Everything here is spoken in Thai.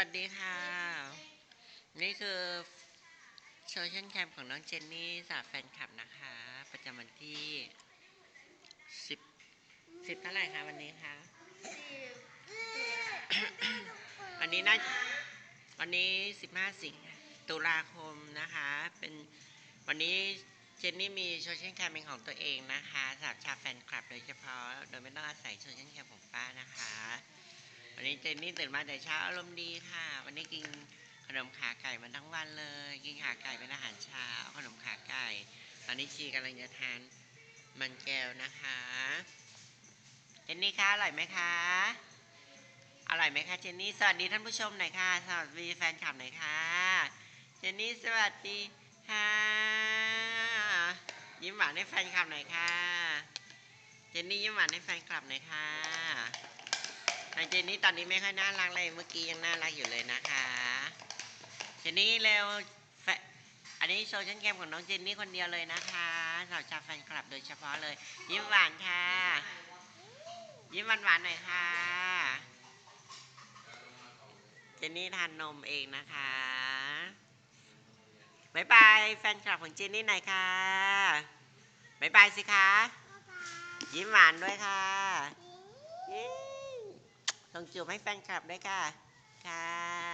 วัสดีค่ะ นี่คือโซเชียลแคมของน้องเจนนี่สาแฟนคลับนะคะ ประจำวันที่สิบสิบเท่าไหร่คะวันนี้คะวันนี้น่าวันนี้สิบห้าสิงตุลาคมนะคะ เป็นวันนี้เจนนี่มีโซเชียลแคมเป็นของตัวเองนะคะสำหรับชาวแฟนคลับโดยเฉพาะ โดยไม่ต้องอาศัยโซเชียลแคมของป้านะคะ วันนี้เจนนี่ตื่นมาแต่เช้าอารมณ์ดีค่ะ วันนี้กินขนมขาไก่มาทั้งวันเลย กินขาไก่เป็นอาหารเช้า ขนมขาไก่ตอนนี้ชีกำลังจะทานมันแก้วนะคะเจนนี่คะอร่อยไหมคะอร่อยไหมคะเจนนี่สวัสดีท่านผู้ชมหน่อยค่ะสวัสดีแฟนคลับหน่อยค่ะเจนนี่สวัสดีค่ะยิ้มหวานให้แฟนคลับหน่อยค่ะเจนนี่ยิ้มหวานให้แฟนคลับหน่อยค่ะ เจนนี่ตอนนี้ไม่ค่อยน่ารักเลยเมื่อกี้ยังน่ารักอยู่เลยนะคะเจนนี่เร็วแฟอันนี้โซเชียลแคมของน้องเจนนี่คนเดียวเลยนะคะสำหรับชาวแฟนคลับโดยเฉพาะเลย ยิ้มหวานค่ะ ยิ้มหวานหวานๆหน่อยค่ะเจนนี่ทานนมเองนะคะบายบายแฟนคลับของเจนนี่หน่อยค่ะบายบายสิคะยิ้มหวานด้วยค่ะ ส่งจูบให้แฟนคลับด้วยค่ะ ค่ะ